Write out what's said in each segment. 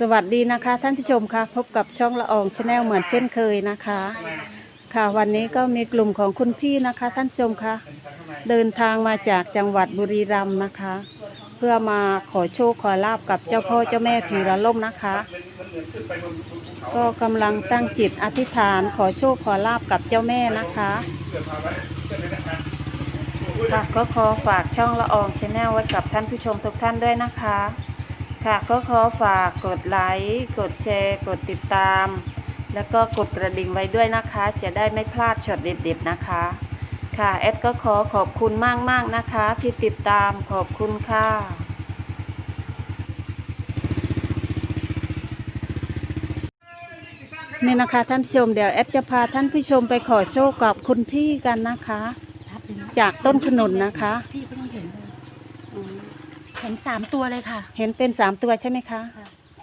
สวัสดีนะคะ ท่านผู้ชมคะพบกับช่องละอองชาแนลเหมือนเช่นเคยนะคะ ค่ะวันนี้ก็มีกลุ่มของคุณพี่นะคะ ท่านผู้ชมคะเดินทางมาจากจังหวัดบุรีรัมย์นะคะ เพื่อมาขอโชคขอลาบกับเจ้าพ่อเจ้าแม่ผีระล่มนะคะ ก็กำลังตั้งจิตอธิษฐานขอโชคขอลาบกับเจ้าแม่นะคะค่ะก็ขอฝากช่องละอองชาแนลไว้กับท่านผู้ชมทุกท่านด้วยนะคะ ค่ะก็ขอฝากกดไลค์กดแชร์ กดติดตาม แล้วก็กดกระดิ่งไว้ด้วยนะคะ จะได้ไม่พลาดช็อตเด็ดๆนะคะ ค่ะแอดก็ขอขอบคุณมากๆนะคะ ที่ติดตามขอบคุณค่ะนี่นะคะท่านผู้ชมเดี๋ยวแอดจะพาท่านผู้ชมไปขอโชคกับคุณพี่กันนะคะชัดเลยนะจากต้นขนุนนะคะ พี่ก็ต้องเห็นเลย เห็นสามตัวเลยค่ะเห็นเป็นสามตัวใช่ไหมคะ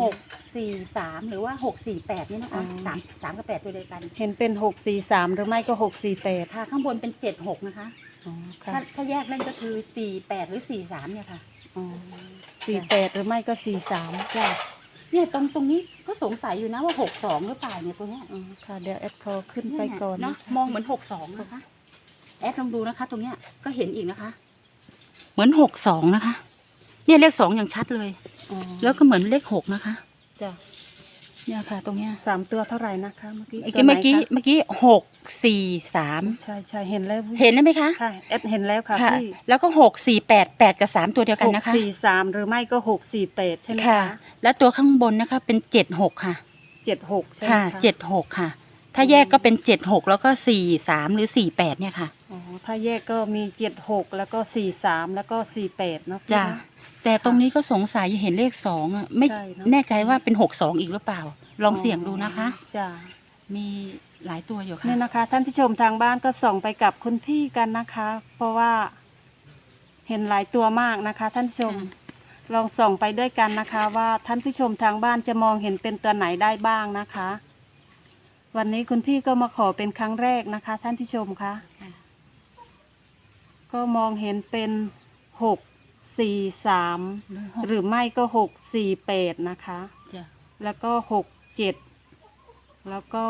หกสี่สามหรือว่าหกสี่แปดนี่นะอ๋คะอ สามสามกับแปดตัวเดียวกันเห็นเป็นหกสี่สามหรือไม่ก็หกสี่แปดค่ะข้างบนเป็นเจ็ดหกนะคะ อ๋อค่ะถ้าถ้าแยกเล่นก็คือสี่แปดหรือสี่สามเนี่ยค่ะสี่แปดหรือไม่ก็สี่สามจ้ะเนี่ยตรงตรงนี้ก็สงสัยอยู่นะว่าหกสองหรือเปล่าเนี่ยตัวเนี้ยอ๋อค่ะเดี๋ยวแอดคอขึ้นไปก่อนเนาะนะคะมองเหมือนหกสองนะคะ แอดลองดูนะคะ ตรงเนี้ยก็เห็นอีกนะคะ เหมือนหกสองนะคะ เนี่ยเลขสองอย่างชัดเลย อ๋อแล้วก็เหมือนเลขหกนะคะ จ้ะเนี่ยค่ะ ตรงเนี้ยสามตัวเท่าไหร่นะคะเมื่อกี้เมื่อตัวกี้ไหนเมื่อกี้คะเมื่อกี้หกสี่สามใช่ใช่เห็นแล้วเห็นไหมคะค่ะแอดเห็นแล้วค่ะค่ะพี่แล้วก็หกสี่แปดแปดกับสามตัวเดียวกันหกนะคะ สี่สามหรือไม่ก็หกสี่แปดใช่ไหมค่ะ คะแล้วตัวข้างบนนะคะ เป็นเจ็ดหกค่ะ เจ็ดหกใช่ไหมค่ะคะ เจ็ดหกค่ะ ถ้าแยกก็เป็นเจ็ดหกแล้วก็สี่สามหรือสี่แปดเนี่ยค่ะ อ๋อถ้าแยกก็มีเจ็ดหกแล้วก็สี่สามแล้วก็สี่แปดเนาะพี่จ้ะเนาะ แต่ตรงนี้ก็สงสัยเห็นเลขสองอะไม่ใช่เนอะ แน่ใจว่าเป็นหกสองอีกหรือเปล่า ลองเสี่ยงดูนะคะ จ้ะมีหลายตัวอยู่ค่ะนี่นะคะ ท่านผู้ชมทางบ้านก็ส่องไปกับคุณพี่กันนะคะ เพราะว่า เห็นหลายตัวมากนะคะ ท่านผู้ชม ลองส่องไปด้วยกันนะคะ ว่าท่านผู้ชมทางบ้านจะมองเห็นเป็นตัวไหนได้บ้างนะคะ วันนี้คุณพี่ก็มาขอเป็นครั้งแรกนะคะ ท่านผู้ชมคะค่ะ ก็มองเห็นเป็นหกสี่สามหรือหกหรือไม่ก็หกสี่แปดนะคะ จ้ะแล้วก็หกเจ็ดแล้วก็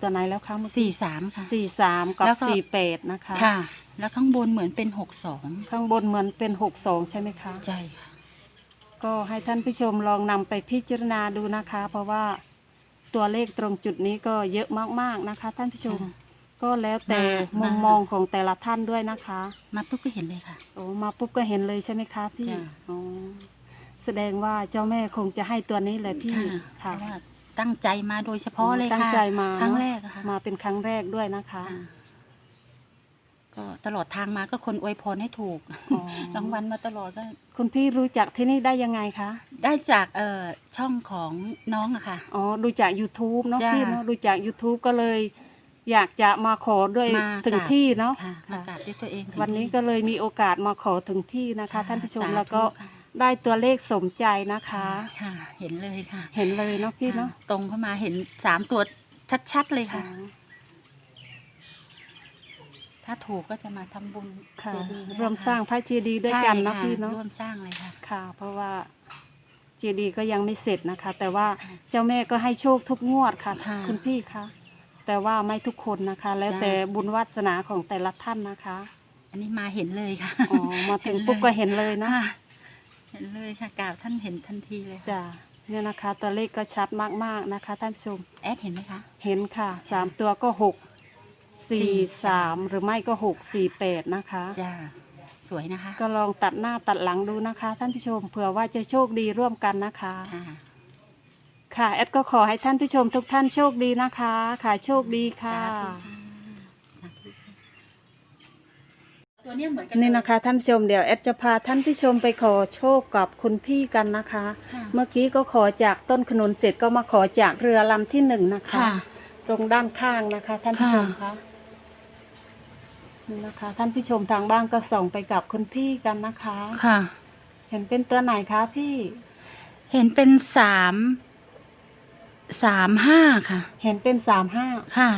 ตัวไหนแล้วคะเมื่อกี้สี่สามค่ะ สี่สามกับแล้วก็ สี่แปดนะคะ ค่ะ แล้วข้างบนเหมือนเป็นหกสองข้างบนเหมือนเป็นหกสองใช่ไหมคะใช่ค่ะ ก็ให้ท่านผู้ชมลองนำไปพิจารณาดูนะคะ เพราะว่าตัวเลขตรงจุดนี้ก็เยอะมากๆนะคะ ท่านผู้ชมค่ะ ก็แล้วแต่มามุมมามมองของแต่ละท่านด้วยนะคะ มาปุ๊บก็เห็นเลยค่ะ โอ้มาปุ๊บก็เห็นเลยใช่ไหมคะพี่จ้ะอ๋อแสดงว่าเจ้าแม่คงจะให้ตัวนี้เลยพี่เพค่ะราะว่าตั้งใจมาโดยเฉพาะเลยค่ะตั้งใจมาครั้งเนอะแรกอะค่ะมาเป็นครั้งแรกด้วยนะคะ ค่ะก็ตลอดทางมาก็คนอวยพรให้ถูกอ๋อ รางวัลมาตลอดก็ คุณพี่รู้จักที่นี่ได้ยังไงคะ ได้จากเอ่อช่องของน้องอะค่ะ อ๋อ ดูจาก YouTube เนาะจ้ะ พี่เนาะ ดูจาก YouTube ก็เลย อยากจะมาขอด้วยมาถึงกราบที่เนาะค่ะมากราบด้วยตัวเองถึงวันนี้ที่ก็เลยมีโอกาสมาขอถึงที่นะคะค่ะท่านผู้ชมสธุแล้วก็ค่ะได้ตัวเลขสมใจนะคะ ค่ะ เห็นเลยค่ะเห็นเลยเนาะพี่เนาะค่ะตรงเข้ามาเห็นสามตัวชัดๆเลยอ๋อค่ะ ถ้าถูกก็จะมาทำบุญค่ะ เจดีย์นะคะร่วมสร้างพระเจดีย์ด้วยกันเนาะใช่ค่พี่เนาะ ร่วมสร้างเลยค่ะ ค่ะ เพราะว่าเจดีย์ก็ยังไม่เสร็จนะคะ แต่ว่าค่ะเจ้าแม่ก็ให้โชคทุกงวดค่ะ ค่ะ คุณพี่คะ แต่ว่าไม่ทุกคนนะคะ แล้วจ้ะแต่บุญวาสนาของแต่ละท่านนะคะอันนี้มาเห็นเลยค่ะอ๋อมาถึงปุ๊บก็เห็นเลยเนาะค่ะเห็นเลยค่ะกราบท่านเห็นทันทีเลยค่ะจ้ะเนี่ยนะคะตัวเลขก็ชัดมากๆนะคะท่านผู้ชมแอดเห็นไหมคะเห็นค่ะสามตัวก็หกสี่สี่สามหรือไม่ก็หกสี่แปดนะคะจ้าสวยนะคะ ก็ลองตัดหน้าตัดหลังดูนะคะ ท่านผู้ชมเผื่อว่าจะโชคดีร่วมกันนะคะ ค่ะค่ะแอดก็ขอให้ท่านผู้ชมทุกท่านโชคดีนะคะ ค่ะโชคดีค่ะสาธุค่ะ สาธุค่ะตัวเนี้ยเหมือนกันี่นะคะท่านผู้ชมเดี๋ยวแอดจะพาท่านผู้ชมไปขอโชคกับคุณพี่กันนะคะ ค่ะเมื่อกี้ก็ขอจากต้นขนุนเสร็จก็มาขอจากเรือลำที่หนึ่งนะคะ ค่ะ ตรงด้านข้างนะคะ ท่านผู้ชมค่ะคะนี่นะคะ ท่านผู้ชมทางบ้านก็ส่องไปกับคุณพี่กันนะคะ ค่ะ เห็นเป็นตัวไหนคะพี่ เห็นเป็นสาม สามห้าค่ะ เห็นเป็นสามห้าค่ะ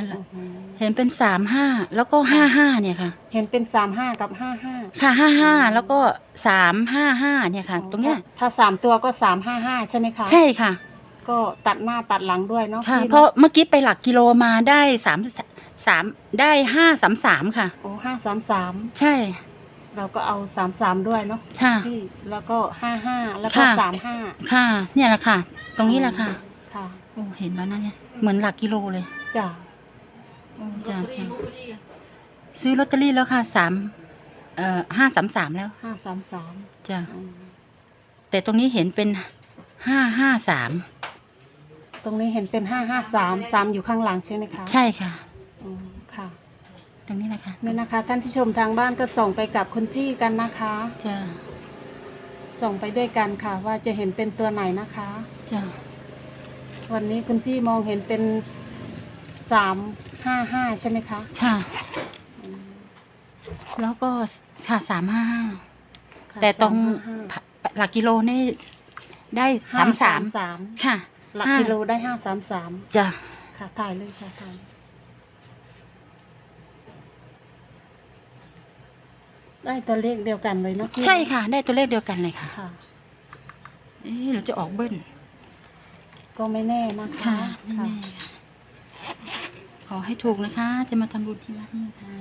เห็นเป็นสามห้าแล้วก็ห้าห้าเนี่ยค่ะ เห็นเป็นสามห้ากับห้าห้าค่ะห้าห้าแล้วก็สามห้าห้าเนี่ยค่ะ ตรงเนี้ยถ้าสามตัวก็สามห้าห้าใช่ไหมคะใช่ค่ะ ก็ตัดหน้าตัดหลังด้วยเนาะค่ะพี่นเพราะเมื่อกี้ไปหลักกิโลมาได้สามสามได้ห้าสามสามค่ะโอ้ห้าสามสามใช่ เราก็เอาสามสามด้วยเนาะค่ะพี่แล้วก็ห้าห้าแล้วก็ค่ะสามห้าค่ะ เนี่ยแหละค่ะ ตรงนี้แหละค่ะค่ะ โอ้เห็นแล้วนะเนี่ยเหมือนหลักกิโลเลยจ้ะโอ้จ้าจ้าซื้อลอตเตอรี่แล้วค่ะสามเอ่อห้าสามสามแล้วห้าสามสามจ้าแต่ตรงนี้เห็นเป็นห้าห้าสามตรงนี้เห็นเป็นห้าห้าสามสามอยู่ข้างหลังใช่ไหมคะ ใช่ค่ะอืมค่ะ ตรงนี้แหละค่ะนี่นะคะ ท่านผู้ชมทางบ้านก็ส่งไปกับคุณพี่กันนะคะจ้าส่งไปด้วยกันค่ะ ว่าจะเห็นเป็นตัวไหนนะคะจ้า วันนี้คุณพี่มองเห็นเป็นสามห้าห้าใช่ไหมคะ ค่ะอืมแล้วก็ค่ะสามห้าห้าค่ะแต่ตรง355หลักกิโลนี่ได้สามสามสามค่ะหลักห้ากิโลได้ห้าสามสามจ้ะค่ะถ่ายเลยค่ะถ่ายได้ตัวเลขเดียวกันเลยเนาะพี่ใช่ค่ะ ได้ตัวเลขเดียวกันเลยค่ะ ค่ะ เอ๊ะเราจะออกเบิ้ล ก็ไม่แน่นะคะ ค่ะไม่แน่ค่ะขอให้ถูกนะคะ จะมาทำบุญที่วัดนี่ค่ะ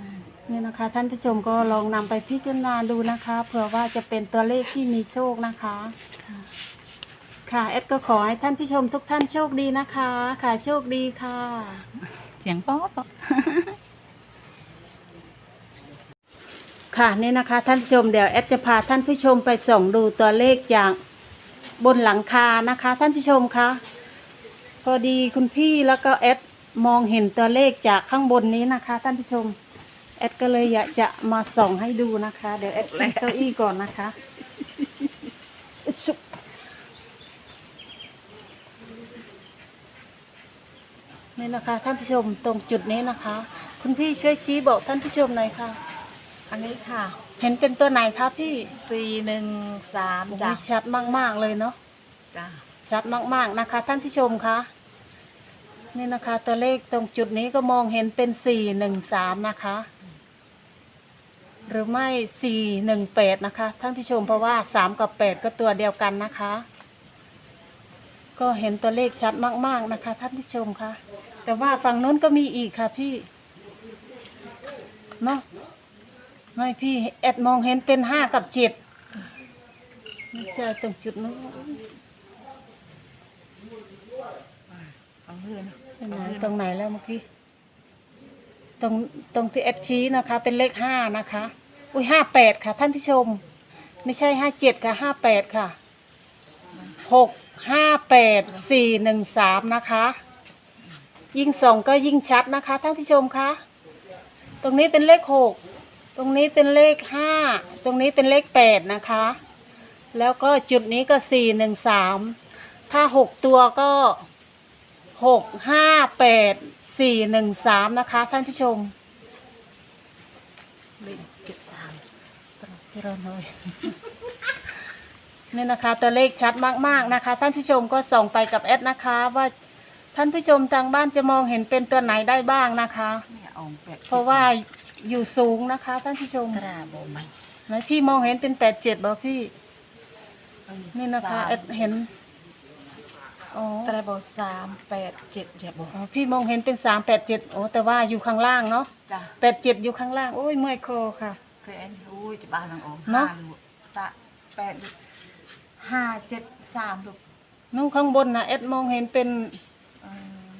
นี่นะคะ ท่านผู้ชมก็ลองนำไปพิจารณาดูนะคะเผื่อว่าจะเป็นตัวเลขที่มีโชคนะคะ ค่ะ ค่ะเอดก็ขอให้ท่านผู้ชมทุกท่านโชคดีนะคะ ค่ะโชคดีค่ะ เสียงป๊อปค่ะนี่นะคะ ท่านผู้ชมเดี๋ยวแอดจะพาท่านผู้ชมไปส่องดูตัวเลขจากบนหลังคานะคะ ท่านผู้ชมคะพ อดีคุณพี่แล้วก็แอดมองเห็นตัวเลขจากข้างบนนี้นะคะท่านผู้ชม แอดก็เลยอยากจะมาส่องให้ดูนะคะ เดี๋ยวแอดขึ้นเก้าอี้ก่อนนะคะชุบนี่นะคะท่านผู้ชมตรงจุดนี้นะคะ คุณพี่ช่วยชี้บอกท่านผู้ชมหน่อยค่ะ อันนี้ค่ะ เห็นเป็นตัวไหนคะพี่สี่หนึ่งสามโอ้โหจ้ะชัดมากๆเลยเนาะจ้ะชัดมากๆนะคะ ท่านผู้ชมคะ นี่นะคะตัวเลขตรงจุดนี้ก็มองเห็นเป็นสี่หนึ่งสามนะคะ หรือไม่สี่หนึ่งแปดนะคะท่านผู้ชมเพราะว่าสามกับแปดก็ตัวเดียวกันนะคะ ก็เห็นตัวเลขชัดมาก ๆนะคะ ท่านผู้ชมคะแต่ว่าฝั่งนู้นก็มีอีกค่ะพี่เนาะไม่พี่แอดมองเห็นเป็นห้ากับเจ็ดไม่ใช่ตรงจุดนู้น เอาเพื่อนตรงไหนตรงไหนแล้วเมื่อกี้ ตรงตรงที่แอดชี้นะคะ เป็นเลขห้านะคะ อุ้ยห้าแปดค่ะ ท่านผู้ชม ไม่ใช่ห้าเจ็ดค่ะห้าแปดค่ะหกห้าแปดสี่หนึ่งสามนะคะ ยิ่งส่องก็ยิ่งชัดนะคะท่านผู้ชมคะตรงนี้เป็นเลขหกตรงนี้เป็นเลขห้าตรงนี้เป็นเลขแปดนะคะ แล้วก็จุดนี้ก็สี่หนึ่งสามถ้าหกตัวก็ หกห้าแปดสี่หนึ่งสามนะคะ ท่านผู้ชมเลขเจ็ดสามที่เราหน่อยนี่นะคะตัวเลขชัดมากๆนะคะ ท่านผู้ชมก็ส่งไปกับแอดนะคะ ว่าท่านผู้ชมทางบ้านจะมองเห็นเป็นตัวไหนได้บ้างนะคะเนี่ยอองแปดเพราะว่าอยู่สูงนะคะ ท่านผู้ชมตราโบไหมไหนพี่มองเห็นเป็นแปดเจ็ดบ่พี่นี่นะคะแอดเห็น อ๋อตราโบสามแปดเจ็ดอย่าบอกอ๋อพี่มองเห็นเป็นสามแปดเจ็ดโอ้แต่ว่าอยู่ข้างล่างเนาะจ้ะแปดเจ็ดอยู่ข้างล่าง โอ้ยเมื่อยคอค่ะ เคยเอ็นอุ้ยจะบ้านหลังอองเนอะ ห้ลูกสะแปดลูกห้าเจ็ดสามลูกนู่นข้างบนนะเอ็ดมองเห็นเป็นเออ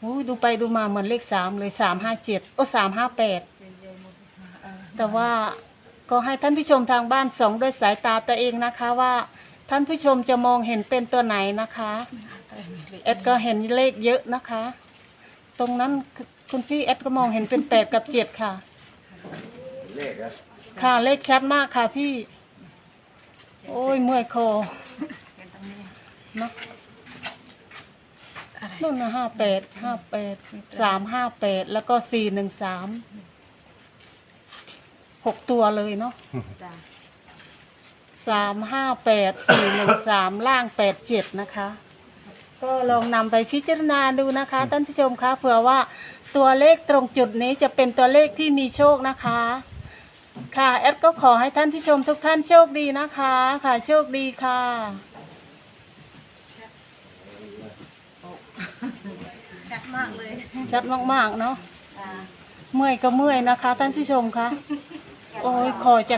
โอ้ยดูไปดูมาเหมือนเลขสามเลยสามห้าเจ็ดโอ้สามห้าแปด เจเจหมดเออแต่ว่าก็ให้ท่านผู้ชมทางบ้านส่องด้วยสายตาตัวเองนะคะว่า ท่านผู้ชมจะมองเห็นเป็นตัวไหนนะคะเอ็ดก็เห็นเลขเยอะนะคะ ตรงนั้นคุณพี่เอ็ดก็มองเห็นเป็นแปดกับเจ็ดค่ะค่ะเลขชัดมากค่ะพี่ โอ้ยเมื่อยคอเห็นตรงนี้เนาะอะไรนู่นนะห้าแปดห้าแปดสามห้าแปดแล้วก็สี่หนึ่งสามหกตัวเลยเนาะ จ้ะ สามห้าแปดสี่หนึ่งสามล่างแปดเจ็ดนะคะ ก็ลองนำไปพิจารณาดูนะคะท่านผู้ชมคะเผื่อว่าตัวเลขตรงจุดนี้จะเป็นตัวเลขที่มีโชคนะคะ ค่ะแอดก็ขอให้ท่านผู้ชมทุกท่านโชคดีนะคะ ค่ะโชคดีค่ะ ชัดมากเลยชัดมากๆเนาะเมื่อยก็เมื่อยนะคะ ท่านผู้ชมคะโอ้ยคอจะ